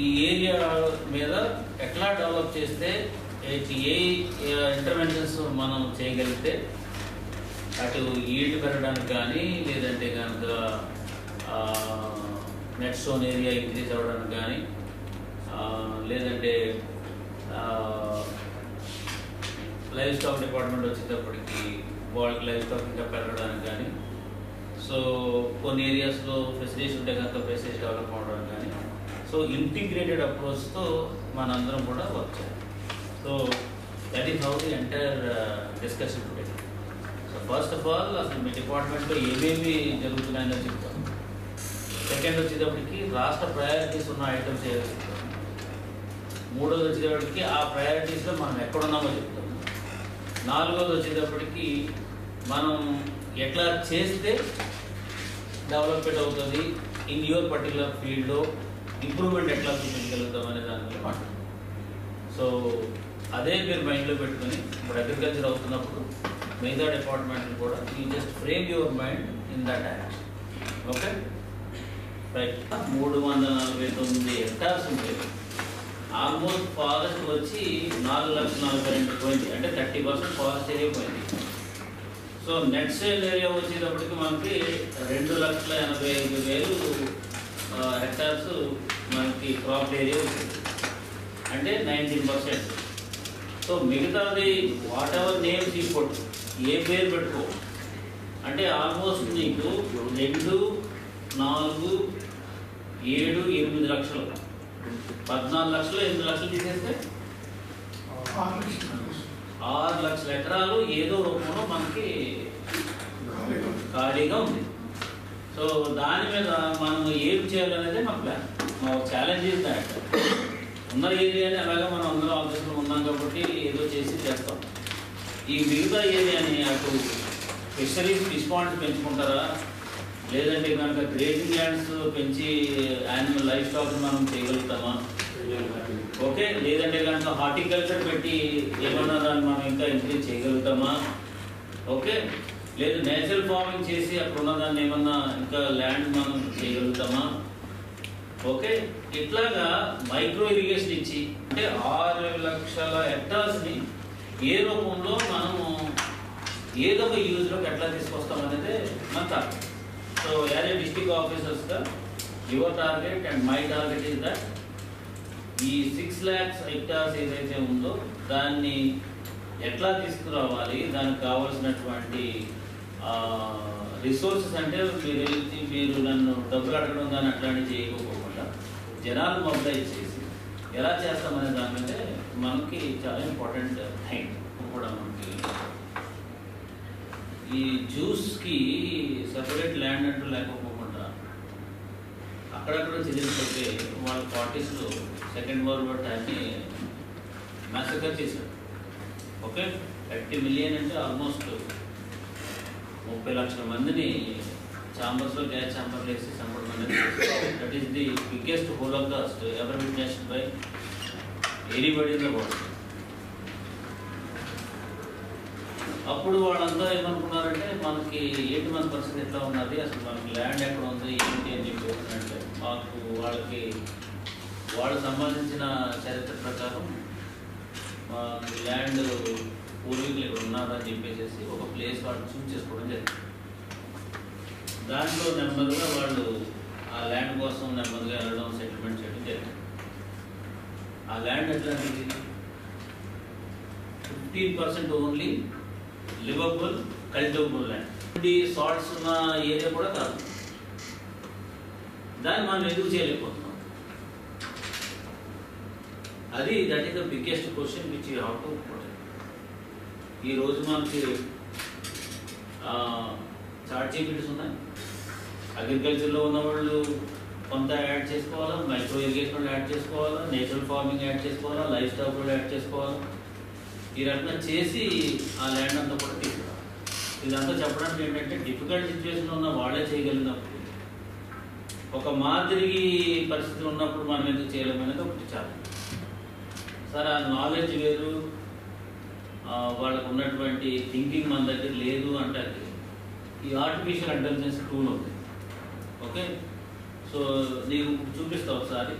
ఈ ఏరియా మీద ఎట్లా డెవలప్ చేస్తే ఏ- ఇంటర్వెన్షన్స్ మనం చేయగలిగితే అటు ఈల్డ్ పెరగడానికి కానీ లేదంటే కనుక నెట్ సోన్ ఏరియా ఇంక్రీజ్ అవ్వడానికి కానీ లేదంటే లైఫ్ స్టాక్ డిపార్ట్మెంట్ వచ్చేటప్పటికి వాళ్ళకి లైఫ్ స్టాక్ ఇంకా పెరగడానికి కానీ సో కొన్ని ఏరియాస్లో ఫెసిలిటీస్ ఉంటే కనుక ఫెసిలిటీస్ డెవలప్ అవ్వడానికి కానీ సో ఇంటిగ్రేటెడ్ అప్రోచ్తో మనందరం కూడా వర్క్ చేయాలి. So that is how the entire discussion today so first of all అసలు మీ డిపార్ట్మెంట్లో ఏమేమి జరుగుతున్నాయని చెప్తాం. సెకండ్ వచ్చేటప్పటికి రాష్ట్ర ప్రయారిటీస్ ఉన్న ఐటమ్స్ ఏవో చెప్తాం. మూడోది వచ్చేటప్పటికి ఆ ప్రయారిటీస్లో మనం ఎక్కడున్నామో చెప్తాం. నాలుగోది వచ్చేటప్పటికి మనం ఎట్లా చేస్తే డెవలప్మెంట్ అవుతుంది ఇన్ యువర్ పర్టికులర్ ఫీల్డ్లో ఇంప్రూవ్మెంట్ ఎట్లా చూపించగలుగుతాం అనే దాని గురించి మాట్లాడుతున్నాం సో అదే మీరు మైండ్లో పెట్టుకొని ఇప్పుడు అగ్రికల్చర్ అవుతున్నప్పుడు మిగతా డిపార్ట్మెంట్లు కూడా you just frame your mind in that direction okay right మూడు వందల నలభై తొమ్మిది హెక్టార్స్ ఉంటాయి ఆల్మోస్ట్ ఫారెస్ట్ వచ్చి నాలుగు లక్షల నలభై రెండు పోయింది. అంటే థర్టీ పర్సెంట్ ఫారెస్ట్ ఏరియా పోయింది. సో నెట్ సేల్ ఏరియా వచ్చేటప్పటికి మనకి రెండు లక్షల ఎనభై ఐదు వేలు హెక్టార్స్ మనకి క్రాప్ ఏరియా వచ్చింది. అంటే నైన్టీన్ పర్సెంట్ సో మిగతాది వాట్ ఎవర్ నేమ్స్ ఫుడ్ ఏ పేరు పెట్టుకో. అంటే ఆల్మోస్ట్ నీకు రెండు నాలుగు ఏడు ఎనిమిది లక్షలు. పద్నాలుగు లక్షలు ఎనిమిది లక్షలు తీసేస్తే? ఆరు లక్షల. ఎకరాలు ఏదో రూపంలో మనకి ఖాళీగా ఉంది. సో దాని మీద మనం ఏం చేయాలనేది మా ప్లాన్ మా ఛాలెంజ్ ఇస్ దాట్ ఉన్న ఏరియాని అలాగా మనం అందరూ ఆఫీసులో ఉన్నాం కాబట్టి ఏదో చేసి చేస్తాం. ఈ మిగతా ఏరియాని అటు ఫిషరీస్ ఫిష్ పాండ్స్ పెంచుకుంటారా? లేదంటే కనుక గ్రేజింగ్ ల్యాండ్స్ పెంచి యానిమల్ లైఫ్ స్టాక్ మనం చేయగలుగుతామా? ఓకే లేదంటే కనుక హార్టికల్చర్ పెట్టి ఏమన్నా దాన్ని మనం ఇంకా ఇంక్రీజ్ చేయగలుగుతామా? ఓకే లేదు నేచురల్ ఫార్మింగ్ చేసి అక్కడ ఉన్న దాన్ని ఏమన్నా ఇంకా ల్యాండ్ మనం చేయగలుగుతామా? ఓకే ఇట్లాగా మైక్రో ఇరిగేషన్ ఇచ్చి అంటే ఆరు లక్షల హెక్టార్స్ని ఏ రూపంలో మనము ఏదో ఒక యూజ్లోకి ఎట్లా తీసుకొస్తాం అనేది మన target so as a district ఆఫీసర్స్గా your target and my target is that ఈ సిక్స్ ల్యాక్స్ హెక్టార్స్ ఏదైతే ఉందో దాన్ని ఎట్లా తీసుకురావాలి దానికి కావాల్సినటువంటి రిసోర్సెస్ అంటే మీరు వెళ్ళి మీరు నన్ను డబ్బులు అడగడం కానీ అట్లాంటివి చేయకపోకుండా జనాలు మొబిలైజ్ చేసి ఎలా చేస్తామనే దాని మీద మనకి చాలా ఇంపార్టెంట్ థింగ్ కూడా మనకి ఈ జ్యూస్కి సపరేట్ ల్యాండ్ అంటూ లేకపోకుండా అక్కడక్కడ చెల్లించుకుంటే వాళ్ళ పార్టీస్లో సెకండ్ వరల్డ్ వార్ టైంని మ్యాసకర్ చేశారు. ఓకే? థర్టీ మిలియన్ అంటే ఆల్మోస్ట్ ముప్పై లక్షల మందిని ఛాంబర్స్లో గ్యాస్ ఛాంబర్లు వేసి చంపడం అనేది that is the biggest holocaust ever witnessed by anybody in the world అప్పుడు వాళ్ళందరూ ఏమనుకున్నారంటే మనకి ఏంటి మన పరిస్థితి ఎట్లా ఉన్నది? అసలు మనకి ల్యాండ్ ఎక్కడ ఉంది? ఏంటి అని చెప్పి అంటే మాకు వాళ్ళకి వాళ్ళకి సంబంధించిన చరిత్ర ప్రకారం మా ల్యాండ్ పూర్వీకులు ఇక్కడ అని చెప్పేసి ఒక ప్లేస్ వాళ్ళు చూస్ చేసుకోవడం జరిగింది. దాంట్లో నెమ్మదిగా వాళ్ళు ఆ ల్యాండ్ కోసం నెమ్మదిగా వెళ్ళడం సెటిల్మెంట్ చేయడం జరిగింది. ఆ land ఎట్లాంటిది fifteen percent only livable cultivable land salts ఉన్న ఏరియా కూడా కాదు. దాన్ని మనం ఎందుకు చేయలేకపోతున్నాం. అది that is the biggest question which you have to ఈ రోజు మనకి చార్ట్ జీపీటీస్ ఉన్నాయి. అగ్రికల్చర్లో ఉన్న వాళ్ళు కొంత యాడ్ చేసుకోవాలా? మైక్రో ఇరిగేషన్లో యాడ్ చేసుకోవాలా? నేచురల్ ఫార్మింగ్ యాడ్ చేసుకోవాలా? లైఫ్ స్టాక్లో యాడ్ చేసుకోవాలా? ఈ రకంగా చేసి ఆ ల్యాండ్ అంతా కూడా తీసుకురావాలి. ఇదంతా చెప్పడానికి ఏంటంటే డిఫికల్ట్ సిచ్యువేషన్ ఉన్న వాళ్ళే చేయగలిగినప్పుడు ఒక మాదిరి పరిస్థితి ఉన్నప్పుడు మనం ఎందుకు చేయలేమనేది ఒకటి చాలా. సరే ఆ నాలెడ్జ్ వేరు వాళ్ళకు ఉన్నటువంటి థింకింగ్ మన దగ్గర లేదు అంటే ఈ ఆర్టిఫిషియల్ ఇంటెలిజెన్స్ టూల్ ఉంది. ఓకే సో నీకు చూపిస్తా ఒకసారి.